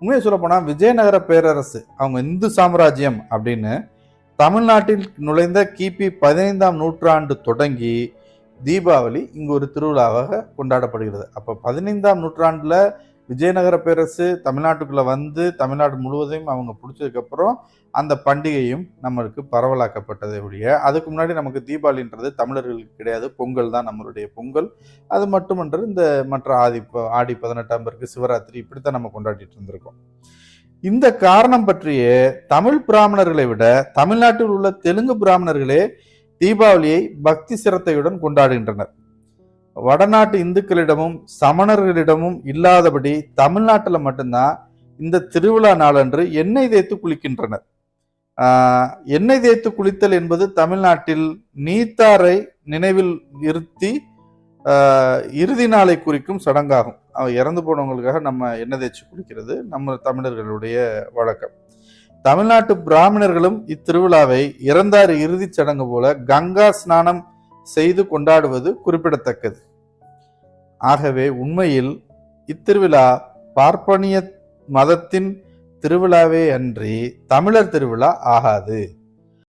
உண்மையை சொல்ல போனால் விஜயநகர பேரரசு அவங்க இந்து சாம்ராஜ்யம் அப்படின்னு தமிழ்நாட்டில் நுழைந்த கிபி பதினைந்தாம் நூற்றாண்டு தொடங்கி தீபாவளி இங்கு ஒரு திருவிழாவாக கொண்டாடப்படுகிறது. அப்போ பதினைந்தாம் நூற்றாண்டில் விஜயநகர பேரரசு தமிழ்நாட்டுக்குள்ளே வந்து தமிழ்நாடு முழுவதையும் அவங்க பிடிச்சதுக்கப்புறம் அந்த பண்டிகையும் நம்மளுக்கு பரவலாக்கப்பட்டதை ஒழிய அதுக்கு முன்னாடி நமக்கு தீபாவளின்றது தமிழர்களுக்கு கிடையாது பொங்கல் தான் நம்மளுடைய பொங்கல். அது மட்டுமன்று இந்த மற்ற ஆதி ப- ஆடி பதினெட்டாம் பேருக்கு சிவராத்திரி இப்படித்தான் நம்ம கொண்டாடிட்டு இருந்திருக்கோம். இந்த காரணம் பற்றியே தமிழ் பிராமணர்களை விட தமிழ்நாட்டில் உள்ள தெலுங்கு பிராமணர்களே தீபாவளியை பக்தி சிரத்தையுடன் கொண்டாடுகின்றனர். வடநாட்டு இந்துக்களிடமும் சமணர்களிடமும் இல்லாதபடி தமிழ்நாட்டில் மட்டும்தான் இந்த திருவிழா நாளன்று எண்ணெய் தேய்த்து குளிக்கின்றனர். எண்ணெய் தேய்த்து குளித்தல் என்பது தமிழ்நாட்டில் நீத்தாரை நினைவில் இருத்தி இறுதி நாளை குறிக்கும் சடங்காகும். இறந்து போனவங்களுக்காக நம்ம எண்ணெய் தேய்ச்சி குளிக்கிறது நம்ம தமிழர்களுடைய வழக்கம். தமிழ்நாட்டு பிராமணர்களும் இத்திருவிழாவை இறந்தார் இறுதிச் சடங்கு போல கங்கா ஸ்நானம் செய்து கொண்டாடுவது குறிப்பிடத்தக்கது. ஆகவே உண்மையில் இத்திருவிழா பார்ப்பனிய மதத்தின் திருவிழாவே அன்றி தமிழர் திருவிழா ஆகாது.